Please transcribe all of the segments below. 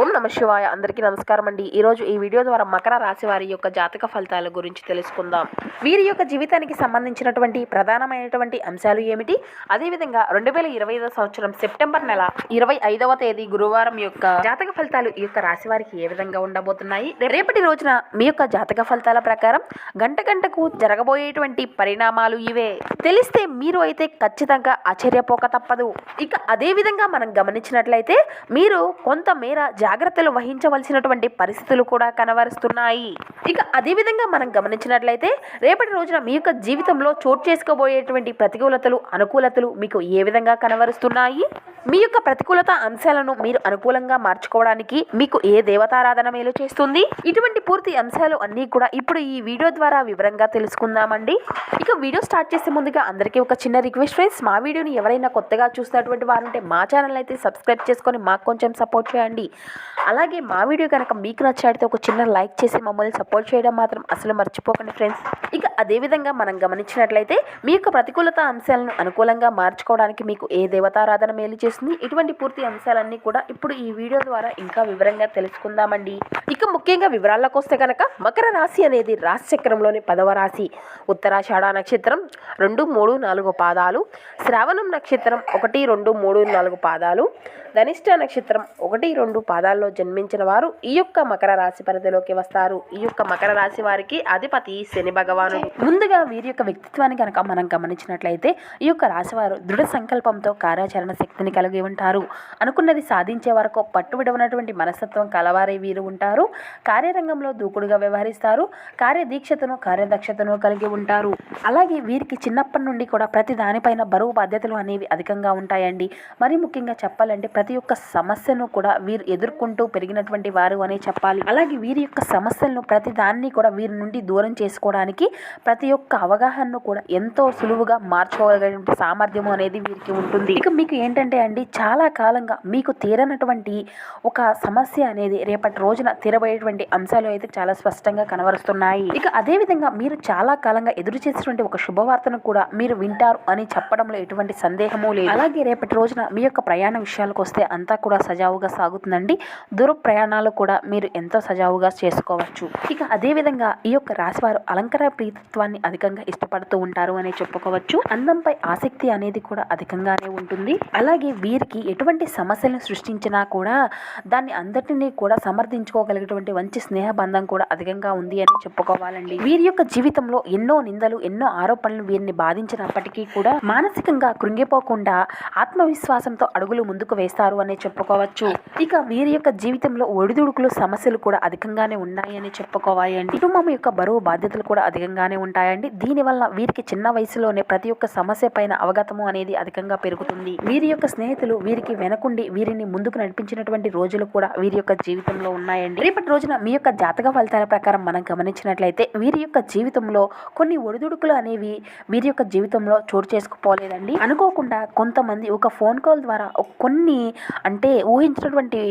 ఓం నమ శివాయ. అందరికీ నమస్కారం అండి. ఈరోజు ఈ వీడియో ద్వారా మకర రాశి వారి యొక్క జాతక ఫలితాల గురించి తెలుసుకుందాం. వీరి యొక్క జీవితానికి సంబంధించినటువంటి ప్రధానమైనటువంటి అంశాలు ఏమిటి? అదేవిధంగా రెండు వేల ఇరవై ఐదో సంవత్సరం సెప్టెంబర్ నెల ఇరవై ఐదవ తేదీ గురువారం యొక్క జాతక ఫలితాలు ఈ యొక్క రాశి వారికి ఏ విధంగా ఉండబోతున్నాయి? రేపటి రోజున మీ యొక్క జాతక ఫలితాల ప్రకారం గంట గంటకు జరగబోయేటువంటి పరిణామాలు ఇవే. తెలిస్తే మీరు అయితే ఖచ్చితంగా ఆశ్చర్యపోక తప్పదు. ఇక అదేవిధంగా మనం గమనించినట్లయితే మీరు కొంతమేర జాగ్రత్తలు వహించవలసినటువంటి పరిస్థితులు కూడా కనవరుస్తున్నాయి ఇక అదే విధంగా మనం గమనించినట్లయితే రేపటి రోజున మీ యొక్క జీవితంలో చోటు చేసుకోబోయేటువంటి ప్రతికూలతలు అనుకూలతలు మీకు ఏ విధంగా కనవరుస్తున్నాయి మీ యొక్క ప్రతికూలత అంశాలను మీరు అనుకూలంగా మార్చుకోవడానికి మీకు ఏ దేవతారాధన మేలు చేస్తుంది? ఇటువంటి పూర్తి అంశాలు అన్నీ కూడా ఇప్పుడు ఈ వీడియో ద్వారా వివరంగా తెలుసుకుందామండి. ఇక వీడియో స్టార్ట్ చేసే ముందుగా అందరికీ ఒక చిన్న రిక్వెస్ట్ ఫ్రెండ్స్ మా వీడియోని ఎవరైనా కొత్తగా చూస్తున్నటువంటి వారుంటే మా ఛానల్ అయితే సబ్స్క్రైబ్ చేసుకొని మాకు కొంచెం సపోర్ట్ చేయండి. అలాగే మా వీడియో కనుక మీకు నచ్చాడితే ఒక చిన్న లైక్ చేసి మమ్మల్ని సపోర్ట్ చేయడం మాత్రం అసలు మర్చిపోకండి ఫ్రెండ్స్. ఇక అదేవిధంగా మనం గమనించినట్లయితే మీ యొక్క ప్రతికూలత అంశాలను అనుకూలంగా మార్చుకోవడానికి మీకు ఏ దేవతారాధన మేలు చేస్తుంది? ఇటువంటి పూర్తి అంశాలన్నీ కూడా ఇప్పుడు ఈ వీడియో ద్వారా ఇంకా వివరంగా తెలుసుకుందామండి. ఇక ముఖ్యంగా వివరాల్లోకి వస్తే కనుక మకర రాశి అనేది రాశి చక్రంలోని పదవ రాశి. ఉత్తరాషాఢ నక్షత్రం రెండు మూడు నాలుగు పాదాలు. శ్రావణం నక్షత్రం ఒకటి రెండు మూడు నాలుగు పాదాలు. ధనిష్ట నక్షత్రం ఒకటి రెండు పాదాల్లో జన్మించిన వారు ఈ యొక్క మకర రాశి పరిధిలోకి వస్తారు. ఈ యొక్క మకర రాశి వారికి అధిపతి శని భగవానుడు. ముందుగా వీరి యొక్క వ్యక్తిత్వాన్ని కనుక మనం గమనించినట్లయితే ఈ యొక్క రాశివారు దృఢ సంకల్పంతో కార్యాచరణ శక్తిని కలిగి ఉంటారు. అనుకున్నది సాధించే వరకు పట్టు విడవనటువంటి మనస్తత్వం కలవారే వీరు ఉంటారు. కార్యరంగంలో దూకుడుగా వ్యవహరిస్తారు. కార్యదీక్షతను కార్యదక్షతను కలిగి ఉంటారు. అలాగే వీరికి చిన్నప్పటి నుండి కూడా ప్రతి దానిపైన బరువు బాధ్యతలు అనేవి అధికంగా ఉంటాయండి. మరి ముఖ్యంగా చెప్పాలంటే ప్రతి ఒక్క సమస్యను కూడా వీరు ఎదురు ఎదుర్కొంటూ పెరిగినటువంటి వారు అనే చెప్పాలి. అలాగే వీరి యొక్క సమస్యలను ప్రతి దాన్ని కూడా వీరి నుండి దూరం చేసుకోవడానికి ప్రతి ఒక్క అవగాహనను కూడా ఎంతో సులువుగా మార్చుకోగలిగిన సామర్థ్యము అనేది వీరికి ఉంటుంది. ఇక మీకు ఏంటంటే అండి చాలా కాలంగా మీకు తీరనటువంటి ఒక సమస్య అనేది రేపటి రోజున తీరబోయేటువంటి అంశాలు అయితే చాలా స్పష్టంగా కనబరుస్తున్నాయి. ఇక అదే విధంగా మీరు చాలా కాలంగా ఎదురు చేసినటువంటి ఒక శుభవార్తను కూడా మీరు వింటారు అని చెప్పడంలో ఎటువంటి సందేహము లేదు. అలాగే రేపటి రోజున మీ యొక్క ప్రయాణ విషయాలకు వస్తే అంతా కూడా సజావుగా సాగుతుందండి. దూర ప్రయాణాలు కూడా మీరు ఎంతో సజావుగా చేసుకోవచ్చు. ఇక అదేవిధంగా ఈ యొక్క రాశివారు అలంకార ప్రీతత్వాన్ని అధికంగా ఇష్టపడుతూ ఉంటారు అని చెప్పుకోవచ్చు. అందంపై ఆసక్తి అనేది కూడా అధికంగానే ఉంటుంది. అలాగే వీరికి ఎటువంటి సమస్యలను సృష్టించినా కూడా దాన్ని అందరినీ కూడా సమర్థించుకోగలిగేటువంటి మంచి స్నేహ బంధం కూడా అధికంగా ఉంది అని చెప్పుకోవాలండి. వీరి యొక్క జీవితంలో ఎన్నో నిందలు ఎన్నో ఆరోపణలు వీరిని బాధించినప్పటికీ కూడా మానసికంగా కృంగిపోకుండా ఆత్మవిశ్వాసంతో అడుగులు ముందుకు వేస్తారు అని చెప్పుకోవచ్చు. ఇక వీరి యొక్క జీవితంలో ఒడిదుడుకులు సమస్యలు కూడా అధికంగానే ఉన్నాయని చెప్పుకోవాలి అండి కుటుంబం యొక్క బరువు బాధ్యతలు కూడా అధికంగానే ఉంటాయండి. దీనివల్ల వీరికి చిన్న వయసులోనే ప్రతి ఒక్క సమస్య పైన అవగతము అనేది అధికంగా పెరుగుతుంది. వీరి యొక్క స్నేహితులు వీరికి వెనకుండి వీరిని ముందుకు నడిపించినటువంటి రోజులు కూడా వీరి యొక్క జీవితంలో ఉన్నాయండి. రేపటి రోజున మీ యొక్క జాతక ఫలితాల ప్రకారం మనం గమనించినట్లయితే వీరి యొక్క జీవితంలో కొన్ని ఒడిదుడుకులు అనేవి వీరి యొక్క జీవితంలో చోటు చేసుకుపోలేదండి. అనుకోకుండా కొంతమంది ఒక ఫోన్ కాల్ ద్వారా కొన్ని అంటే ఊహించినటువంటి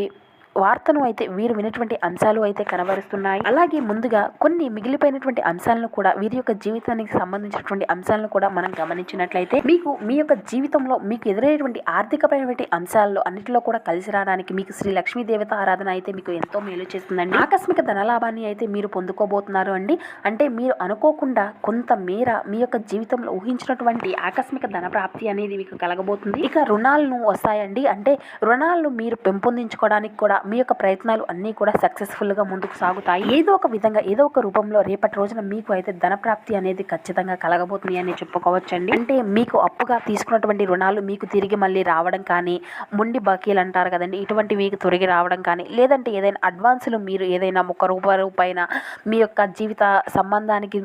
వార్తను అయితే వీరు వినటువంటి అంశాలు అయితే కనబరుస్తున్నాయి. అలాగే ముందుగా కొన్ని మిగిలిపోయినటువంటి అంశాలను కూడా వీరి యొక్క జీవితానికి సంబంధించినటువంటి అంశాలను కూడా మనం గమనించినట్లయితే మీకు మీ యొక్క జీవితంలో మీకు ఎదురయ్యేటువంటి ఆర్థికపరమైనటువంటి అంశాల్లో అన్నిటిలో కూడా కలిసి రావడానికి మీకు శ్రీ లక్ష్మీ దేవత ఆరాధన అయితే మీకు ఎంతో మేలు చేస్తుందండి. ఆకస్మిక ధనలాభాన్ని అయితే మీరు పొందుకోబోతున్నారు అండి. అంటే మీరు అనుకోకుండా కొంత మేర మీ యొక్క జీవితంలో ఊహించినటువంటి ఆకస్మిక ధన ప్రాప్తి అనేది మీకు కలగబోతుంది. ఇక రుణాలను వస్తాయండి. అంటే రుణాలను మీరు పెంపొందించుకోవడానికి కూడా మీ యొక్క ప్రయత్నాలు అన్నీ కూడా సక్సెస్ఫుల్గా ముందుకు సాగుతాయి. ఏదో ఒక విధంగా ఏదో ఒక రూపంలో రేపటి రోజున మీకు అయితే ధనప్రాప్తి అనేది ఖచ్చితంగా కలగబోతుంది అని చెప్పుకోవచ్చండి. అంటే మీకు అప్పుగా తీసుకున్నటువంటి రుణాలు మీకు తిరిగి మళ్ళీ రావడం కానీ ముండి బాకీలు అంటారు కదండి ఇటువంటి మీకు తిరిగి రావడం కానీ లేదంటే ఏదైనా అడ్వాన్సులు మీరు ఏదైనా ఒక రూపాయి పైన మీ యొక్క జీవిత సంబంధానికి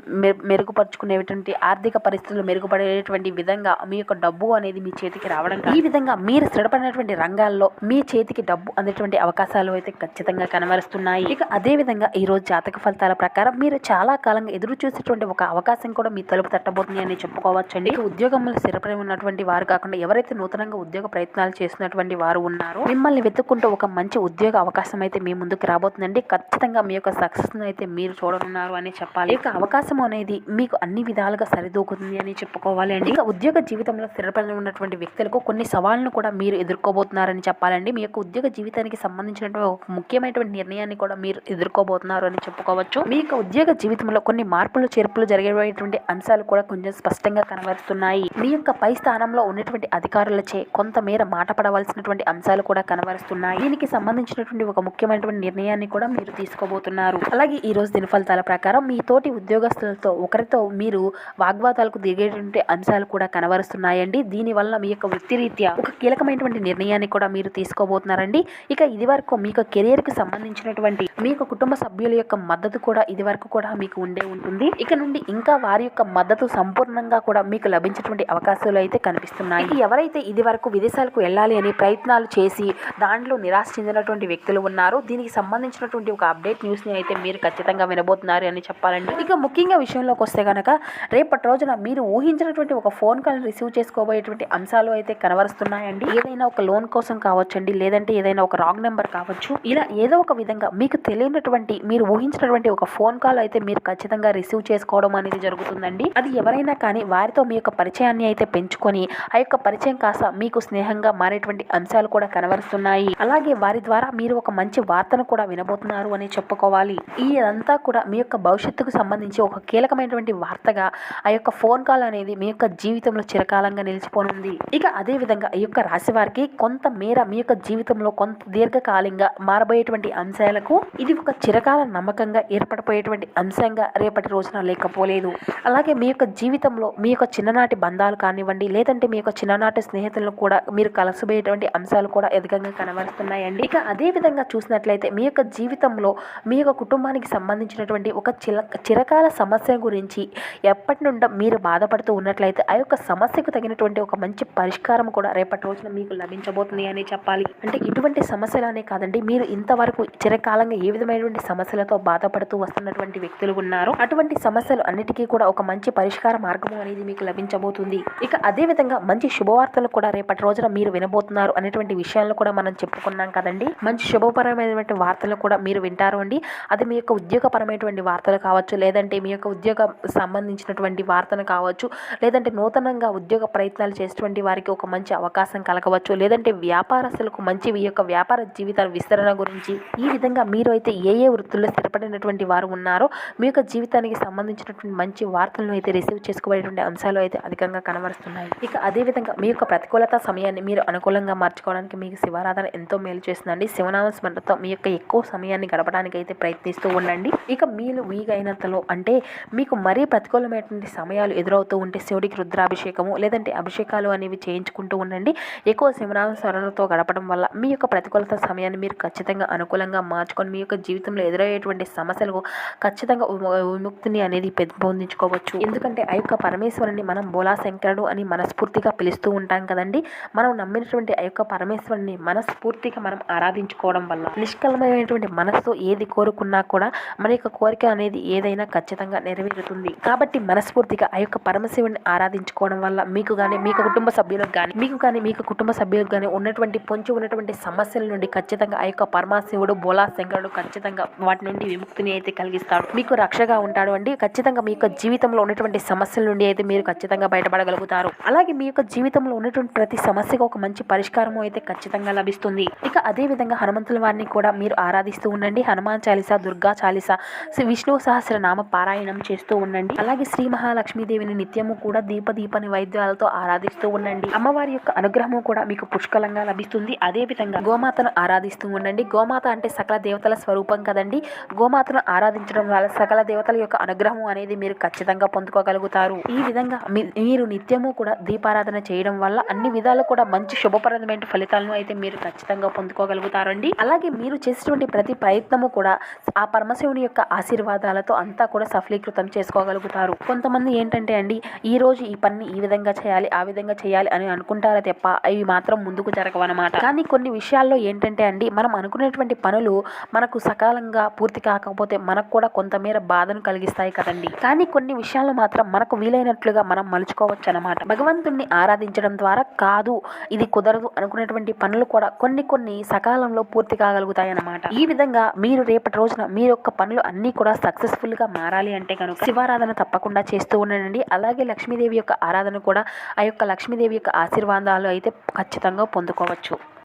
మెరుగుపరుచుకునేటువంటి ఆర్థిక పరిస్థితులు మెరుగుపడేటువంటి విధంగా మీ యొక్క డబ్బు అనేది మీ చేతికి రావడం ఈ విధంగా మీరు స్థిరపడినటువంటి రంగాల్లో మీ చేతికి డబ్బు అందేటువంటి అవకాశాలు అయితే ఖచ్చితంగా కనబరుస్తున్నాయి. ఇక అదే విధంగా ఈ రోజు జాతక ఫలితాల ప్రకారం మీరు చాలా కాలంగా ఎదురు చూసేటువంటి ఒక అవకాశం కూడా మీ తలుపు తట్టబోతుంది అని చెప్పుకోవచ్చండి. ఉద్యోగంలో స్థిరపడి ఉన్నటువంటి వారు కాకుండా ఎవరైతే నూతనంగా ఉద్యోగ ప్రయత్నాలు చేస్తున్నటువంటి వారు ఉన్నారో మిమ్మల్ని వెతుక్కుంటూ ఒక మంచి ఉద్యోగ అవకాశం అయితే మీ ముందుకు రాబోతుందండి. ఖచ్చితంగా మీ యొక్క సక్సెస్ అయితే మీరు చూడనున్నారు అని చెప్పాలి. ఇక అవకాశం అనేది మీకు అన్ని విధాలుగా సరిదూకుతుంది అని చెప్పుకోవాలి అండి. ఇక ఉద్యోగ జీవితంలో స్థిరపడి ఉన్నటువంటి వ్యక్తులకు కొన్ని సవాళ్ళను కూడా మీరు ఎదుర్కోబోతున్నారని చెప్పాలండి. మీ యొక్క ఉద్యోగ జీవితానికి సంబంధించి సంబంధించినటువంటి ఒక ముఖ్యమైనటువంటి నిర్ణయాన్ని కూడా మీరు ఎదుర్కోబోతున్నారు అని చెప్పుకోవచ్చు. మీ యొక్క ఉద్యోగ జీవితంలో కొన్ని మార్పులు చేర్పులు జరిగేటువంటి అంశాలు కూడా కొంచెం స్పష్టంగా కనబరుస్తున్నాయి మీ యొక్క పై స్థానంలో ఉన్నటువంటి అధికారులచే కొంతమేర మాట పడవలసినటువంటి అంశాలు కూడా కనబరుస్తున్నాయి. దీనికి సంబంధించినటువంటి ఒక ముఖ్యమైనటువంటి నిర్ణయాన్ని కూడా మీరు తీసుకోబోతున్నారు. అలాగే ఈ రోజు దిన ఫలితాల ప్రకారం మీ తోటి ఉద్యోగస్తులతో ఒకరితో మీరు వాగ్వాదాలకు దిగేటువంటి అంశాలు కూడా కనబరుస్తున్నాయండి. దీనివల్ల మీ యొక్క వృత్తిరీత్యా ఒక కీలకమైనటువంటి నిర్ణయాన్ని కూడా మీరు తీసుకోబోతున్నారండి. ఇక ఇది వరకు మీకు కెరియర్కి సంబంధించినటువంటి మీ కుటుంబ సభ్యుల యొక్క మద్దతు కూడా ఇది వరకు కూడా మీకు ఉండే ఉంటుంది. ఇక నుండి ఇంకా వారి యొక్క మద్దతు సంపూర్ణంగా కూడా మీకు లభించేటువంటి అవకాశాలు అయితే కనిపిస్తున్నాయి. ఎవరైతే ఇది వరకు విదేశాలకు వెళ్ళాలి అనే ప్రయత్నాలు చేసి దాంట్లో నిరాశ చెందినటువంటి వ్యక్తులు ఉన్నారు దీనికి సంబంధించినటువంటి ఒక అప్డేట్ న్యూస్ని అయితే మీరు ఖచ్చితంగా వినబోతున్నారు అని చెప్పాలండి. ఇక ముఖ్యంగా విషయంలోకి వస్తే కనుక రేపటి రోజున మీరు ఊహించినటువంటి ఒక ఫోన్ కాల్ రిసీవ్ చేసుకోబోయేటువంటి అంశాలు అయితే కనబరుస్తున్నాయండి. ఏదైనా ఒక లోన్ కోసం కావచ్చండి లేదంటే ఏదైనా ఒక రాంగ్ నెంబర్ కావచ్చు. ఇలా ఏదో ఒక విధంగా మీకు తెలియనటువంటి మీరు ఊహించినటువంటి ఒక ఫోన్ కాల్ అయితే మీరు ఖచ్చితంగా రిసీవ్ చేసుకోవడం అనేది జరుగుతుందండి. అది ఎవరైనా కానీ వారితో మీ యొక్క పరిచయాన్ని అయితే పెంచుకొని ఆ యొక్క పరిచయం కాస్త మీకు స్నేహంగా మారేటువంటి అంశాలు కూడా కనబరుస్తున్నాయి. అలాగే వారి ద్వారా మీరు ఒక మంచి వార్తను కూడా వినబోతున్నారు అని చెప్పుకోవాలి. ఇదంతా కూడా మీ యొక్క భవిష్యత్తుకు సంబంధించి ఒక కీలకమైనటువంటి వార్తగా ఆ యొక్క ఫోన్ కాల్ అనేది మీ యొక్క జీవితంలో చిరకాలంగా నిలిచిపోనుంది. ఇక అదే విధంగా ఈ యొక్క రాశి వారికి కొంత మేర మీ యొక్క జీవితంలో కొంత దీర్ఘకాలంగా మారబోయేటువంటి అంశాలకు ఇది ఒక చిరకాల నమ్మకంగా ఏర్పడిపోయేటువంటి అంశంగా రేపటి రోజున లేకపోలేదు. అలాగే మీ యొక్క జీవితంలో మీ యొక్క చిన్ననాటి బంధాలు కానివ్వండి లేదంటే మీ యొక్క చిన్ననాటి స్నేహితులను కూడా మీరు కలసబోయేటువంటి అంశాలు కూడా అధికంగా కనబడుతున్నాయండి ఇక అదే విధంగా చూసినట్లయితే మీ యొక్క జీవితంలో మీ యొక్క కుటుంబానికి సంబంధించినటువంటి ఒక చిల చిరకాల సమస్య గురించి ఎప్పటి నుండో మీరు బాధపడుతూ ఉన్నట్లయితే ఆ యొక్క సమస్యకు తగినటువంటి ఒక మంచి పరిష్కారం కూడా రేపటి రోజున మీకు లభించబోతుంది అని చెప్పాలి. అంటే ఇటువంటి సమస్యలనే కాదండి. మీరు ఇంతవరకు చిరకాలంగా ఏ విధమైనటువంటి సమస్యలతో బాధపడుతూ వస్తున్నటువంటి వ్యక్తులు ఉన్నారు అటువంటి సమస్యలు అన్నిటికీ కూడా ఒక మంచి పరిష్కార మార్గం అనేది మీకు లభించబోతుంది. ఇక అదే విధంగా మంచి శుభవార్తలు కూడా రేపటి రోజున మీరు వినబోతున్నారు అనేటువంటి విషయాలను కూడా మనం చెప్పుకున్నాం కదండి. మంచి శుభపరమైనటువంటి వార్తలు కూడా మీరు వింటారు అండి. అది మీ యొక్క ఉద్యోగపరమైనటువంటి వార్తలు కావచ్చు లేదంటే మీ యొక్క ఉద్యోగ సంబంధించినటువంటి వార్తను కావచ్చు లేదంటే నూతనంగా ఉద్యోగ ప్రయత్నాలు చేసేటువంటి వారికి ఒక మంచి అవకాశం కలగవచ్చు లేదంటే వ్యాపారస్తులకు మంచి మీ యొక్క వ్యాపార జీవితం జీవితాల విస్తరణ గురించి. ఈ విధంగా మీరు అయితే ఏ ఏ వృత్తుల్లో స్థిరపడినటువంటి వారు ఉన్నారో మీ యొక్క జీవితానికి సంబంధించినటువంటి మంచి వార్తలను అయితే రిసీవ్ చేసుకోబడేటువంటి అంశాలు అయితే అధికంగా కనబరుస్తున్నాయి. ఇక అదేవిధంగా మీ యొక్క ప్రతికూలత సమయాన్ని మీరు అనుకూలంగా మార్చుకోవడానికి మీకు శివారాధన ఎంతో మేలు చేస్తుందండి. శివనామ స్మరణతో మీ యొక్క ఎక్కువ సమయాన్ని గడపడానికి అయితే ప్రయత్నిస్తూ ఉండండి. ఇక మీరు వీగైనంతలో అంటే మీకు మరీ ప్రతికూలమైనటువంటి సమయాలు ఎదురవుతూ ఉంటే శివుడికి రుద్రాభిషేకము లేదంటే అభిషేకాలు అనేవి చేయించుకుంటూ ఉండండి. ఎక్కువ శివనామ స్మరణతో గడపడం వల్ల మీ యొక్క ప్రతికూలత సమయాన్ని మీరు ఖచ్చితంగా అనుకూలంగా మార్చుకొని మీ యొక్క జీవితంలో ఎదురయ్యేటువంటి సమస్యలకు ఖచ్చితంగా విముక్తిని అనేది పెంపొందించుకోవచ్చు ఎందుకంటే ఆ యొక్క పరమేశ్వరుని మనం బోలా శంకరుడు అని మనస్ఫూర్తిగా పిలుస్తూ ఉంటాం కదండి. మనం నమ్మినటువంటి ఆ యొక్క పరమేశ్వరుని మనస్ఫూర్తిగా మనం ఆరాధించుకోవడం వల్ల నిష్కలమైనటువంటి మనస్సు ఏది కోరుకున్నా కూడా మన యొక్క కోరిక అనేది ఏదైనా ఖచ్చితంగా నెరవేరుతుంది. కాబట్టి మనస్ఫూర్తిగా ఆ యొక్క పరమశివుని ఆరాధించుకోవడం వల్ల మీకు కానీ మీకు కుటుంబ సభ్యులకు కానీ మీకు కానీ మీకు కుటుంబ సభ్యులకు కానీ ఉన్నటువంటి పొంచి ఉన్నటువంటి సమస్యల నుండి ఖచ్చితంగా ఖచ్చితంగా ఆ యొక్క పరమశివుడు బోలా శంకరుడు ఖచ్చితంగా వాటి నుండి విముక్తిని అయితే కలిగిస్తాడు. మీకు రక్షగా ఉంటాడు అండి. ఖచ్చితంగా మీ యొక్క జీవితంలో ఉన్నటువంటి సమస్యల నుండి అయితే మీరు ఖచ్చితంగా బయటపడగలుగుతారు. అలాగే మీ యొక్క జీవితంలో ఉన్నటువంటి ప్రతి సమస్యకు ఒక మంచి పరిష్కారం అయితే ఖచ్చితంగా లభిస్తుంది. ఇక అదే విధంగా హనుమంతుల వారిని కూడా మీరు ఆరాధిస్తూ ఉండండి. హనుమాన్ చాలీస దుర్గా చాలీస శ్రీ విష్ణు సహస్రనామ పారాయణం చేస్తూ ఉండండి. అలాగే శ్రీ మహాలక్ష్మీదేవిని నిత్యము కూడా దీప దీపని వైద్యాలతో ఆరాధిస్తూ ఉండండి. అమ్మవారి యొక్క అనుగ్రహము కూడా మీకు పుష్కలంగా లభిస్తుంది. అదే విధంగా గోమాతను ఆరాధిస్తూ ఉండండి. గోమాత అంటే సకల దేవతల స్వరూపం కదండి. గోమాతను ఆరాధించడం వల్ల సకల దేవతల యొక్క అనుగ్రహం అనేది మీరు ఖచ్చితంగా పొందుకోగలుగుతారు. ఈ విధంగా మీ- మీరు నిత్యము కూడా దీపారాధన చేయడం వల్ల అన్ని విధాలు కూడా మంచి శుభప్రదమైన ఫలితాలను అయితే మీరు ఖచ్చితంగా పొందుకోగలుగుతారండి. అలాగే మీరు చేసినటువంటి ప్రతి ప్రయత్నము కూడా ఆ పరమశివుని యొక్క ఆశీర్వాదాలతో అంతా కూడా సఫలీకృతం చేసుకోగలుగుతారు. కొంతమంది ఏంటంటే అండి ఈ రోజు ఈ పని ఈ విధంగా చేయాలి ఆ విధంగా చేయాలి అని అనుకుంటారా తప్ప అవి మాత్రం ముందుకు జరగవన్నమాట. కానీ కొన్ని విషయాల్లో ఏంటంటే అండి. మనం అనుకునేటువంటి పనులు మనకు సకాలంగా పూర్తి కాకపోతే మనకు కూడా కొంతమేర బాధను కలిగిస్తాయి కదండి. కానీ కొన్ని విషయాలు మాత్రం మనకు వీలైనట్లుగా మనం మలుచుకోవచ్చు అనమాట భగవంతుణ్ణి ఆరాధించడం ద్వారా కాదు ఇది కుదరదు అనుకునేటువంటి పనులు కూడా కొన్ని కొన్ని సకాలంలో పూర్తి కాగలుగుతాయి అన్నమాట ఈ విధంగా మీరు రేపటి రోజున మీ యొక్క పనులు అన్నీ కూడా సక్సెస్ఫుల్గా మారాలి అంటే కనుక శివారాధన తప్పకుండా చేస్తూ ఉండండి. అలాగే లక్ష్మీదేవి యొక్క ఆరాధన కూడా ఆ యొక్క లక్ష్మీదేవి యొక్క ఆశీర్వాదాలు అయితే ఖచ్చితంగా పొందుకోవచ్చు.